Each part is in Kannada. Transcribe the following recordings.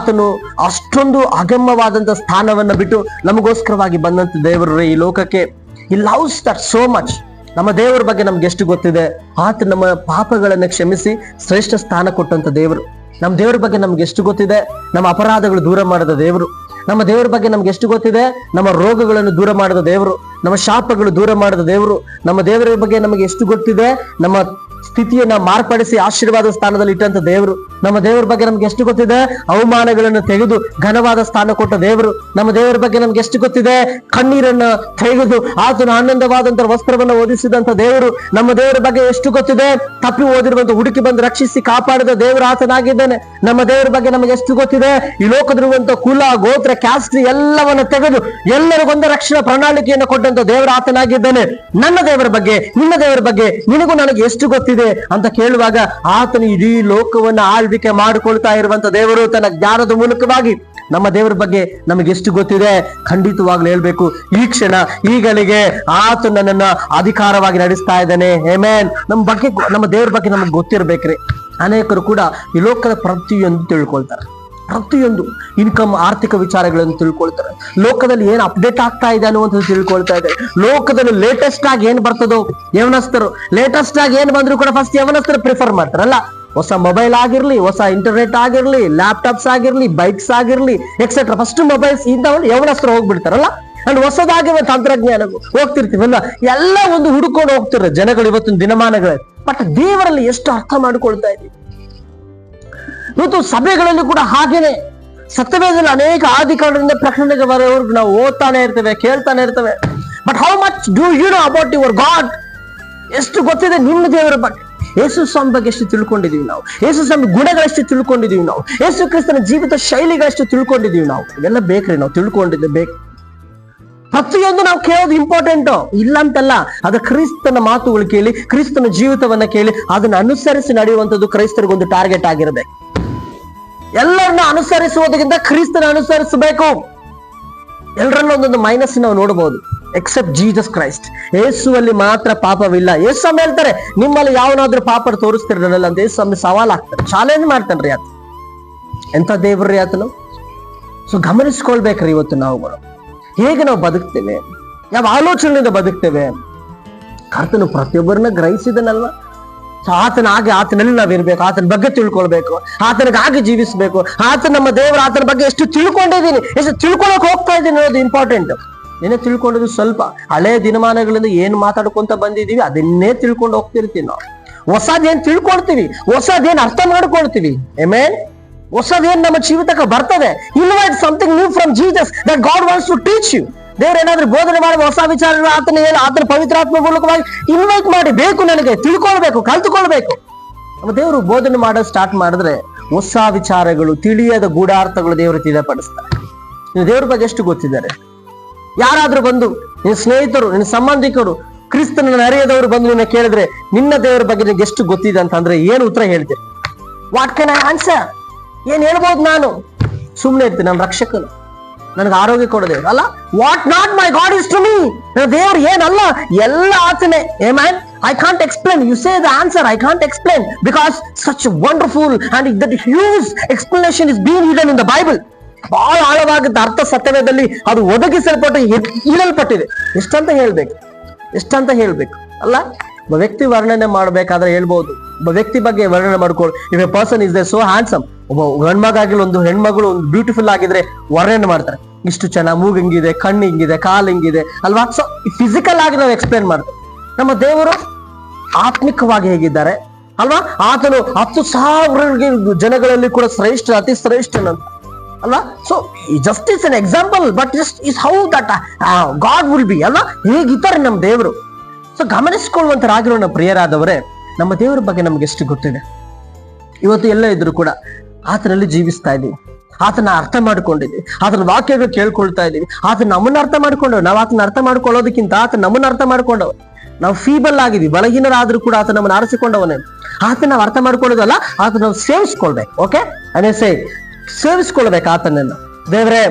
ಆತನು ಅಷ್ಟೊಂದು ಅಗಮ್ಯವಾದಂತ ಸ್ಥಾನವನ್ನ ಬಿಟ್ಟು ನಮಗೋಸ್ಕರವಾಗಿ ಬಂದಂತ ದೇವರು ಈ ಲೋಕಕ್ಕೆ. He loves that so much ನಮ್ಮ ದೇವರ ಬಗ್ಗೆ ನಮ್ಗೆ ಎಷ್ಟು ಗೊತ್ತಿದೆ? ಆತ ನಮ್ಮ ಪಾಪಗಳನ್ನ ಕ್ಷಮಿಸಿ ಶ್ರೇಷ್ಠ ಸ್ಥಾನ ಕೊಟ್ಟಂತ ದೇವರು. ನಮ್ಮ ದೇವರ ಬಗ್ಗೆ ನಮ್ಗೆ ಎಷ್ಟು ಗೊತ್ತಿದೆ? ನಮ್ಮ ಅಪರಾಧಗಳು ದೂರ ಮಾಡಿದ ದೇವರು. ನಮ್ಮ ದೇವರ ಬಗ್ಗೆ ನಮ್ಗೆ ಎಷ್ಟು ಗೊತ್ತಿದೆ? ನಮ್ಮ ರೋಗಗಳನ್ನು ದೂರ ಮಾಡದ ದೇವರು. ನಮ್ಮ ಶಾಪಗಳು ದೂರ ಮಾಡಿದ ದೇವರು, ನಮ್ಮ ದೇವರ ಬಗ್ಗೆ ನಮಗೆ ಎಷ್ಟು ಗೊತ್ತಿದೆ, ನಮ್ಮ ಸ್ಥಿತಿಯನ್ನ ಮಾರ್ಪಡಿಸಿ ಆಶೀರ್ವಾದ ಸ್ಥಾನದಲ್ಲಿ ಇಟ್ಟಂತ ದೇವರು, ನಮ್ಮ ದೇವರ ಬಗ್ಗೆ ನಮ್ಗೆ ಎಷ್ಟು ಗೊತ್ತಿದೆ, ಅವಮಾನಗಳನ್ನು ತೆಗೆದು ಘನವಾದ ಸ್ಥಾನ ಕೊಟ್ಟ ದೇವರು, ನಮ್ಮ ದೇವರ ಬಗ್ಗೆ ನಮ್ಗೆ ಎಷ್ಟು ಗೊತ್ತಿದೆ, ಕಣ್ಣೀರನ್ನ ತೆಗೆದು ಆತನ ಆನಂದವಾದಂತ ವಸ್ತ್ರವನ್ನ ಓದಿಸಿದಂತ ದೇವರು, ನಮ್ಮ ದೇವರ ಬಗ್ಗೆ ಎಷ್ಟು ಗೊತ್ತಿದೆ, ತಪ್ಪಿ ಓದಿರುವಂತ ಹುಡುಕಿ ಬಂದು ರಕ್ಷಿಸಿ ಕಾಪಾಡಿದ ದೇವರು ಆತನಾಗಿದ್ದಾನೆ, ನಮ್ಮ ದೇವರ ಬಗ್ಗೆ ನಮಗೆ ಎಷ್ಟು ಗೊತ್ತಿದೆ, ಈ ಲೋಕದಿರುವಂತ ಕುಲ, ಗೋತ್ರ ಕ್ಯಾಸ್ಟ್ ಎಲ್ಲವನ್ನ ತೆಗೆದು ಎಲ್ಲರಿಗೊಂದು ರಕ್ಷಣಾ ಪ್ರಣಾಳಿಕೆಯನ್ನು ಕೊಟ್ಟಂತ ದೇವರ ಆತನಾಗಿದ್ದಾನೆ. ನನ್ನ ದೇವರ ಬಗ್ಗೆ, ನಿನ್ನ ದೇವರ ಬಗ್ಗೆ ನಿನಗೂ ನನಗೆ ಎಷ್ಟು ಗೊತ್ತಿದೆ ಅಂತ ಕೇಳುವಾಗ ಆತನು ಇಡೀ ಲೋಕವನ್ನ ಆಳ್ವಿಕೆ ಮಾಡಿಕೊಳ್ತಾ ಇರುವಂತ ದೇವರು ತನ್ನ ಜ್ಞಾನದ ಮೂಲಕವಾಗಿ ನಮ್ಮ ದೇವರ ಬಗ್ಗೆ ನಮಗೆ ಎಷ್ಟು ಗೊತ್ತಿದೆ ಖಂಡಿತವಾಗ್ಲೂ ಹೇಳ್ಬೇಕು. ಈ ಕ್ಷಣ ಈಗಲಿಗೆ ಆತ ನನ್ನನ್ನ ಅಧಿಕಾರವಾಗಿ ನಡೆಸ್ತಾ ಇದ್ದಾನೆ. ಹೇಮೇನ್ ನಮ್ಮ ಬಗ್ಗೆ, ನಮ್ಮ ದೇವರ ಬಗ್ಗೆ ನಮಗೆ ಗೊತ್ತಿರ್ಬೇಕ್ರಿ. ಅನೇಕರು ಕೂಡ ಈ ಲೋಕದ ಪ್ರತಿಯೊಂದು ತಿಳ್ಕೊಳ್ತಾರೆ. ಪ್ರತಿಯೊಂದು ಇನ್ಕಮ್ ಆರ್ಥಿಕ ವಿಚಾರಗಳನ್ನು ತಿಳ್ಕೊಳ್ತಾರೆ. ಲೋಕದಲ್ಲಿ ಏನ್ ಅಪ್ಡೇಟ್ ಆಗ್ತಾ ಇದೆ ಅನ್ನುವಂಥದ್ದು ತಿಳ್ಕೊಳ್ತಾ ಇದೆ. ಲೋಕದಲ್ಲಿ ಲೇಟೆಸ್ಟ್ ಆಗಿ ಏನ್ ಬರ್ತದೋ ಯವನಸ್ಥರು ಲೇಟೆಸ್ಟ್ ಆಗಿ ಏನ್ ಬಂದ್ರು ಕೂಡ ಫಸ್ಟ್ ಯವನಸ್ಥರು ಪ್ರಿಫರ್ ಮಾಡ್ತಾರಲ್ಲ. ಹೊಸ ಮೊಬೈಲ್ ಆಗಿರ್ಲಿ, ಹೊಸ ಇಂಟರ್ನೆಟ್ ಆಗಿರ್ಲಿ ಲ್ಯಾಪ್ಟಾಪ್ಸ್ ಆಗಿರ್ಲಿ ಬೈಕ್ಸ್ ಆಗಿರ್ಲಿ ಎಕ್ಸೆಟ್ರಾ ಫಸ್ಟ್ ಮೊಬೈಲ್ಸ್ ಇಂಥವನ್ನ ಯವನಸ್ಥರು ಹೋಗ್ಬಿಡ್ತಾರಲ್ಲ. ಅಂಡ್ ಹೊಸದಾಗಿರುವ ತಂತ್ರಜ್ಞಾನ ಹೋಗ್ತಿರ್ತೀವಲ್ಲ. ಎಲ್ಲ ಒಂದು ಹುಡುಕೊಂಡು ಹೋಗ್ತಿರ ಜನಗಳು ಇವತ್ತಿನ ದಿನಮಾನಗಳೇ ಬಟ್ ದೇವರಲ್ಲಿ ಎಷ್ಟು ಅರ್ಥ ಮಾಡ್ಕೊಳ್ತಾ ಇದೀವಿ ಇವತ್ತು ಸಭೆಗಳಲ್ಲಿ ಕೂಡ ಹಾಗೇನೆ. ಸತ್ಯವೇದದಲ್ಲಿ ಅನೇಕ ಆದಿಕಾಂಡದಿಂದ ಪ್ರಕರಣಕ್ಕೆ ಬರೋವರೆಗೂ ನಾವು ಓದ್ತಾನೆ ಇರ್ತೇವೆ, ಕೇಳ್ತಾನೆ ಇರ್ತೇವೆ. But how much do you know about your God ಎಷ್ಟು ಗೊತ್ತಿದೆ ನಿಮ್ಮ ದೇವರ ಬಗ್ಗೆ? ಯೇಸು ಸ್ವಾಮಿ ಬಗ್ಗೆ ಎಷ್ಟು ತಿಳ್ಕೊಂಡಿದೀವಿ ನಾವು? ಯೇಸು ಸ್ವಾಮಿ ಗುಣಗಳಷ್ಟು ತಿಳ್ಕೊಂಡಿದೀವಿ ನಾವು? ಯೇಸು ಕ್ರಿಸ್ತನ ಜೀವಿತ ಶೈಲಿಗಳಷ್ಟು ತಿಳ್ಕೊಂಡಿದೀವಿ ನಾವು? ಇವೆಲ್ಲ ಬೇಕ್ರಿ, ನಾವು ತಿಳ್ಕೊಂಡಿದ್ದೆ ಬೇಕು. ಪ್ರತಿಯೊಂದು ನಾವು ಕೇಳೋದು ಇಂಪಾರ್ಟೆಂಟು ಇಲ್ಲ ಅಂತಲ್ಲ, ಅದ ಕ್ರಿಸ್ತನ ಮಾತುಗಳು ಕೇಳಿ, ಕ್ರಿಸ್ತನ ಜೀವಿತವನ್ನ ಕೇಳಿ, ಅದನ್ನ ಅನುಸರಿಸಿ ನಡೆಯುವಂಥದ್ದು ಕ್ರೈಸ್ತರಿಗೊಂದು ಟಾರ್ಗೆಟ್ ಆಗಿರಬೇಕು. ಎಲ್ಲರನ್ನ ಅನುಸರಿಸುವುದಕ್ಕಿಂತ ಕ್ರಿಸ್ತನ ಅನುಸರಿಸಬೇಕು. ಎಲ್ಲರನ್ನ ಒಂದೊಂದು ಮೈನಸ್ ನಾವು ನೋಡಬಹುದು ಎಕ್ಸೆಪ್ಟ್ ಜೀಸಸ್ ಕ್ರೈಸ್ಟ್ ಯೇಸುವಲ್ಲಿ ಮಾತ್ರ ಪಾಪವಿಲ್ಲ. ಯೇಸು ಹೇಳ್ತಾರೆ, ನಿಮ್ಮಲ್ಲಿ ಯಾವನಾದ್ರೂ ಪಾಪ ತೋರಿಸ್ತಿರಲ್ಲ ಅಂತ ಯೇಸು ಸ್ವಾಮಿ ಸವಾಲ್ ಆಗ್ತಾರೆ ಚಾಲೆಂಜ್ ಮಾಡ್ತಾನ್ರಿ ಆತ ಎಂತ ದೇವ್ರಿ ಆತನು? ಸೊ ಗಮನಿಸ್ಕೊಳ್ಬೇಕ್ರಿ ಇವತ್ತು ನಾವುಗಳು ಹೇಗೆ ನಾವು ಬದುಕ್ತೇವೆ? ಯಾವ ಆಲೋಚನೆಯಿಂದ ಬದುಕ್ತೇವೆ? ಕರ್ತನು ಪ್ರತಿಯೊಬ್ಬರನ್ನ ಗ್ರಹಿಸಿದನಲ್ವಾ? ಸೊ ಆತನ ಹಾಗೆ ಆತನಲ್ಲಿ ನಾವಿರ್ಬೇಕು, ಆತನ ಬಗ್ಗೆ ತಿಳ್ಕೊಳ್ಬೇಕು ಆತನಿಗಾಗಿ ಜೀವಿಸಬೇಕು. ಆತ ನಮ್ಮ ದೇವರ ಆತನ ಬಗ್ಗೆ ಎಷ್ಟು ತಿಳ್ಕೊಂಡಿದ್ದೀನಿ ಎಷ್ಟು ತಿಳ್ಕೊಳಕ್ ಹೋಗ್ತಾ ಇದ್ದೀನಿ ಅನ್ನೋದು ಇಂಪಾರ್ಟೆಂಟ್ ನಿನ್ನೆ ತಿಳ್ಕೊಂಡಿದ್ದು ಸ್ವಲ್ಪ, ಹಳೆ ದಿನಮಾನಗಳಿಂದ ಏನ್ ಮಾತಾಡ್ಕೊಂತ ಬಂದಿದೀವಿ ಅದನ್ನೇ ತಿಳ್ಕೊಂಡು ಹೋಗ್ತಿರ್ತೀವಿ ನಾವು. ಹೊಸದೇನ್ ತಿಳ್ಕೊಳ್ತೀವಿ ಹೊಸದೇನ್ ಅರ್ಥ ಮಾಡ್ಕೊಳ್ತೀವಿ ಎಮೇನ್ ಹೊಸದೇನ್ ನಮ್ಮ ಜೀವಿತಕ್ಕೆ ಬರ್ತದೆ? Invite something new from Jesus that God wants to teach you ದೇವ್ರ ಏನಾದ್ರೂ ಬೋಧನೆ ಮಾಡಿ ಹೊಸ ವಿಚಾರ ಆತನ ಹೇಳಿ ಆತನ ಪವಿತ್ರಾತ್ಮ ಮೂಲಕವಾಗಿ ಇನ್ವೈಟ್ ಮಾಡಿ ಬೇಕು ನನಗೆ, ತಿಳ್ಕೊಳ್ಬೇಕು, ಕಲ್ತ್ಕೊಳ್ಬೇಕು. ದೇವರು ಬೋಧನೆ ಮಾಡೋದು ಸ್ಟಾರ್ಟ್ ಮಾಡಿದ್ರೆ ಹೊಸ ವಿಚಾರಗಳು, ತಿಳಿಯದ ಗೂಢಾರ್ಥಗಳು ದೇವರು ತಿಳಿಯಪಡಿಸ್ತಾರೆ ನೀವು ದೇವ್ರ ಬಗ್ಗೆ ಎಷ್ಟು ಗೊತ್ತಿದ್ದಾರೆ? ಯಾರಾದ್ರೂ ಬಂದು, ನಿನ್ನ ಸ್ನೇಹಿತರು, ನಿನ್ನ ಸಂಬಂಧಿಕರು ಕ್ರಿಸ್ತನ ಅರಿಯದವರು ಬಂದು ನಿನ್ನ ಕೇಳಿದ್ರೆ ನಿನ್ನ ದೇವರ ಬಗ್ಗೆ ನಿನಗೆ ಎಷ್ಟು ಗೊತ್ತಿದೆ ಅಂತಂದ್ರೆ ಏನು ಉತ್ತರ ಹೇಳ್ತೀರಿ? ವಾಟ್ ಕೆನ್ ಐ ಆನ್ಸರ್ ಏನ್ ಹೇಳ್ಬೋದು ನಾನು? ಸುಮ್ಮನೆ ಇರ್ತೀನಿ ನಮ್ಮ ರಕ್ಷಕನು. ನನಗೆ ಆರೋಗ್ಯ ಕೊಡದೆ. ಅಲ್ಲ what not my God is to me ದೇವ್ರು ಏನಲ್ಲ, ಎಲ್ಲ ಆತನೆ ಏ man I can't explain you say the answer I can't explain because such wonderful and that huge explanation is been hidden in the Bible ಬಹಳ ಆಳವಾಗಿದ್ದ ಅರ್ಥ ಸತ್ಯವೇದಲ್ಲಿ ಅದು ಒದಗಿಸಲ್ಪಟ್ಟು ಇಡಲ್ಪಟ್ಟಿದೆ ಎಷ್ಟಂತ ಹೇಳ್ಬೇಕು? ಎಷ್ಟಂತ ಹೇಳ್ಬೇಕು? ಅಲ್ಲ, ಒಬ್ಬ ವ್ಯಕ್ತಿ ವರ್ಣನೆ ಮಾಡ್ಬೇಕಾದ್ರೆ ಹೇಳ್ಬೋದು. ವ್ಯಕ್ತಿ ಬಗ್ಗೆ ವರ್ಣನೆ ಮಾಡ್ಕೊಳ್ if a person is the so handsome ಒಬ್ಬ ಗಂಡ್ಮಗ ಆಗಿಲ್ಲ ಒಂದು ಹೆಣ್ಮಗಳು, ಒಂದು ಬ್ಯೂಟಿಫುಲ್ ಆಗಿದ್ರೆ ವರ್ಣನೆ ಮಾಡ್ತಾರೆ. ಇಷ್ಟು ಚೆನ್ನಾಗಿ ಮೂಗು ಹಿಂಗಿದೆ, ಕಣ್ಣು ಹಿಂಗಿದೆ, ಕಾಲು ಹಿಂಗಿದೆ, ಅಲ್ವಾ? ಸೊ ಫಿಸಿಕಲ್ ಆಗಿ ನಾವು ಎಕ್ಸ್ಪ್ಲೇನ್ ಮಾಡ್ತೇವೆ. ನಮ್ಮ ದೇವರು ಆತ್ಮಿಕವಾಗಿ ಹೇಗಿದ್ದಾರೆ, ಅಲ್ವಾ? ಆತನು ಹತ್ತು ಸಾವಿರ ಜನಗಳಲ್ಲಿ ಕೂಡ ಶ್ರೇಷ್ಠ, ಅತಿ ಶ್ರೇಷ್ಠನಂತ ಅಲ್ವಾ? So just is an example but just is how that God will be ಅಲ್ವಾ? ಹೇಗಿದ್ದಾರೆ ನಮ್ಮ ದೇವರು? ಸೊ ಗಮನಿಸ್ಕೊಳ್ಳುವಂತರಾಗಿರೋ ನಮ್ಮ ಪ್ರಿಯರಾದವರೇ ನಮ್ಮ ದೇವರ ಬಗ್ಗೆ ನಮ್ಗೆ ಎಷ್ಟು ಗೊತ್ತಿದೆ? ಇವತ್ತು ಎಲ್ಲ ಇದ್ರು ಕೂಡ ಆತನಲ್ಲಿ ಜೀವಿಸ್ತಾ ಇದ್ದೀವಿ. ಆತನ ಅರ್ಥ ಮಾಡ್ಕೊಂಡಿದ್ವಿ ಆತನ ವಾಕ್ಯಗಳು ಕೇಳ್ಕೊಳ್ತಾ ಇದೀವಿ ಆತ ನಮ್ಮನ್ನ ಅರ್ಥ ಮಾಡ್ಕೊಂಡವ್ ನಾವು ಆತನ ಅರ್ಥ ಮಾಡ್ಕೊಳ್ಳೋದಕ್ಕಿಂತ ಆತ ನಮ್ಮನ್ನ ಅರ್ಥ ಮಾಡ್ಕೊಂಡವ್ ನಾವು ಫೀಬಲ್ ಆಗಿದ್ವಿ ಬಲಹೀನರಾದ್ರೂ ಕೂಡ ಆತ ನಮ್ಮನ್ನ ಆರಿಸಿಕೊಂಡವನೇ. ಆತನ ನಾವು ಅರ್ಥ ಮಾಡ್ಕೊಳ್ಳೋದಲ್ಲ ಆತ ನಾವು ಸೇವಿಸ್ಕೊಳ್ಬೇಕು ಓಕೆ ಅನೇ ಸೇ, ಸೇವಿಸ್ಕೊಳ್ಬೇಕು ಆತನನ್ನು. ದೇವ್ರೆ,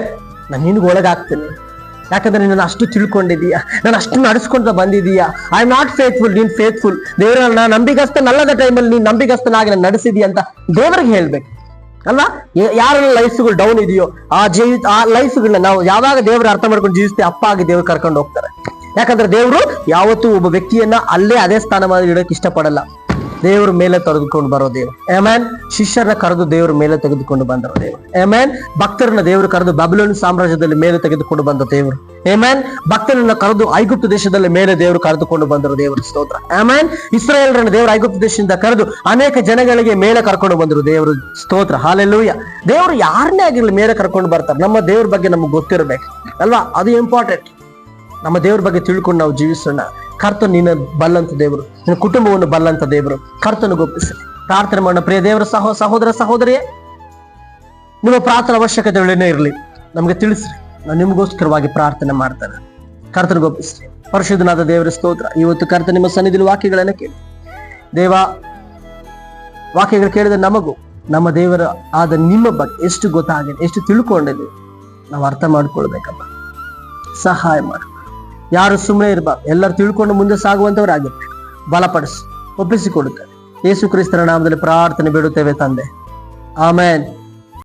ನಾನು ನಿನ್ಗೆ ಒಳಗಾಗ್ತೀನಿ. ಯಾಕಂದ್ರೆ ನಾನು ಅಷ್ಟು ತಿಳ್ಕೊಂಡಿದೀಯ ನಾನು ಅಷ್ಟು ನಡೆಸ್ಕೊಂತ ಬಂದಿದೀಯ ಐ ಆಮ್ ನಾಟ್ ಫೇತ್ಫುಲ್ ನೀನ್ ಫೇತ್ಫುಲ್ ದೇವರ ನಾನು ನಂಬಿಗಸ್ತನಲ್ಲದ ಟೈಮಲ್ಲಿ ನೀನು ನಂಬಿಗಸ್ತನಾಗಿ ನಾನು ನಡೆಸಿದೀಯ ಅಂತ ದೇವರಿಗೆ ಹೇಳ್ಬೇಕು. ಅಲ್ವಾ? ಯಾರ ಲೈಫ್ಗಳು ಡೌನ್ ಇದೆಯೋ, ಆ ಜೀವಿ, ಆ ಲೈಫ್ಗಳನ್ನ ನಾವು ಯಾವಾಗ ದೇವ್ರ ಅರ್ಥ ಮಾಡ್ಕೊಂಡು ಜೀವಿಸ್ತೀವಿ ಅಪ್ಪ ಆಗಿ ದೇವ್ರು ಕರ್ಕೊಂಡು ಹೋಗ್ತಾರೆ. ಯಾಕಂದ್ರೆ ದೇವರು ಯಾವತ್ತೂ ಒಬ್ಬ ವ್ಯಕ್ತಿಯನ್ನ ಅಲ್ಲೇ ಅದೇ ಸ್ಥಾನಮಾನ ಇಡೋಕೆ ಇಷ್ಟಪಡಲ್ಲ. ದೇವ್ರ ಮೇಲೆ ತೆಗೆದುಕೊಂಡು ಬರೋ ದೇವ್ರು. ಏಮ್ಯಾನ್ ಶಿಷ್ಯರನ್ನ ಕರೆದು ದೇವರ ಮೇಲೆ ತೆಗೆದುಕೊಂಡು ಬಂದರು ದೇವರು. ಏಮ್ಯಾನ್ ಭಕ್ತರನ್ನ ದೇವರು ಕರೆದು ಬಬಲೋನ್ ಸಾಮ್ರಾಜ್ಯದಲ್ಲಿ ಮೇಲೆ ತೆಗೆದುಕೊಂಡು ಬಂದ ದೇವರು. ಏಮ್ಯಾನ್ ಭಕ್ತರನ್ನ ಕರೆದು ಐಗುಪ್ತ ದೇಶದಲ್ಲಿ ಮೇಲೆ ದೇವರು ಕರೆದುಕೊಂಡು ಬಂದರು ದೇವರ. ಸ್ತೋತ್ರ. ಆಮೇನ್ ಇಸ್ರಾಯೇಲ್ರನ್ನ ದೇವರು ಐಗುಪ್ತ ದೇಶದಿಂದ ಕರೆದು ಅನೇಕ ಜನಗಳಿಗೆ ಮೇಲೆ ಕರ್ಕೊಂಡು ಬಂದರು ದೇವರು. ಸ್ತೋತ್ರ. ಹಾಲೆಲ್ಲೂಯ್ಯ ದೇವರು ಯಾರನ್ನೇ ಆಗಿರ್ಲಿ ಮೇಲೆ ಕರ್ಕೊಂಡು ಬರ್ತಾರೆ. ನಮ್ಮ ದೇವ್ರ ಬಗ್ಗೆ ನಮ್ಗೆ ಗೊತ್ತಿರಬೇಕು. ಅಲ್ವಾ? ಅದು ಇಂಪಾರ್ಟೆಂಟ್ ನಮ್ಮ ದೇವ್ರ ಬಗ್ಗೆ ತಿಳ್ಕೊಂಡು ನಾವು ಜೀವಿಸೋಣ. ಕರ್ತ ನಿನ್ನ ಬಲ್ಲಂತ ದೇವರು, ನಿನ್ನ ಕುಟುಂಬವನ್ನು ಬಲ್ಲಂತ ದೇವರು, ಕರ್ತನ ಗೊಪ್ಪಿಸಿ ಪ್ರಾರ್ಥನೆ ಮಾಡೋಣ, ಪ್ರಿಯ ದೇವರ ಸಹೋ, ಸಹೋದರ ಸಹೋದರಿಯೇ, ನಿಮ್ಮ ಪ್ರಾರ್ಥನೆ ಅವಶ್ಯಕತೆಗಳೇನೇ ಇರಲಿ. ನಮಗೆ ತಿಳಿಸ್ರಿ, ನಾನು ನಿಮಗೋಸ್ಕರವಾಗಿ ಪ್ರಾರ್ಥನೆ ಕರ್ತನ ಗೋಪಿಸ್ರಿ ಪರಿಶುದ್ಧನಾದ ದೇವರ ಸ್ತೋತ್ರ. ಇವತ್ತು ಕರ್ತ ನಿಮ್ಮ ಸನ್ನಿಧಿಲಿ ವಾಕ್ಯಗಳನ್ನು ಕೇಳಿ. ದೇವ, ವಾಕ್ಯಗಳು ಕೇಳಿದ ನಮಗೂ, ನಮ್ಮ ದೇವರ ಆದ ನಿಮ್ಮ ಬಗ್ಗೆ ಎಷ್ಟು ಗೊತ್ತಾಗಿದೆ, ಎಷ್ಟು ತಿಳ್ಕೊಂಡಿದೆ ನಾವು ಅರ್ಥ ಮಾಡ್ಕೊಳ್ಬೇಕಪ್ಪ. ಸಹಾಯ ಮಾಡು. ಯಾರು ಸುಮ್ಮನೆ ಇರಬಾರ್ದು ಎಲ್ಲರೂ ತಿಳ್ಕೊಂಡು ಮುಂದೆ ಸಾಗುವಂತವರಾಗಿರ್ತಾರೆ ಬಲಪಡಿಸಿ, ಒಪ್ಪಿಸಿಕೊಡುತ್ತಾರೆ. ಯೇಸು ಕ್ರಿಸ್ತರ ನಾಮದಲ್ಲಿ ಪ್ರಾರ್ಥನೆ ಬಿಡುತ್ತೇವೆ ತಂದೆ. ಆಮೇನ್.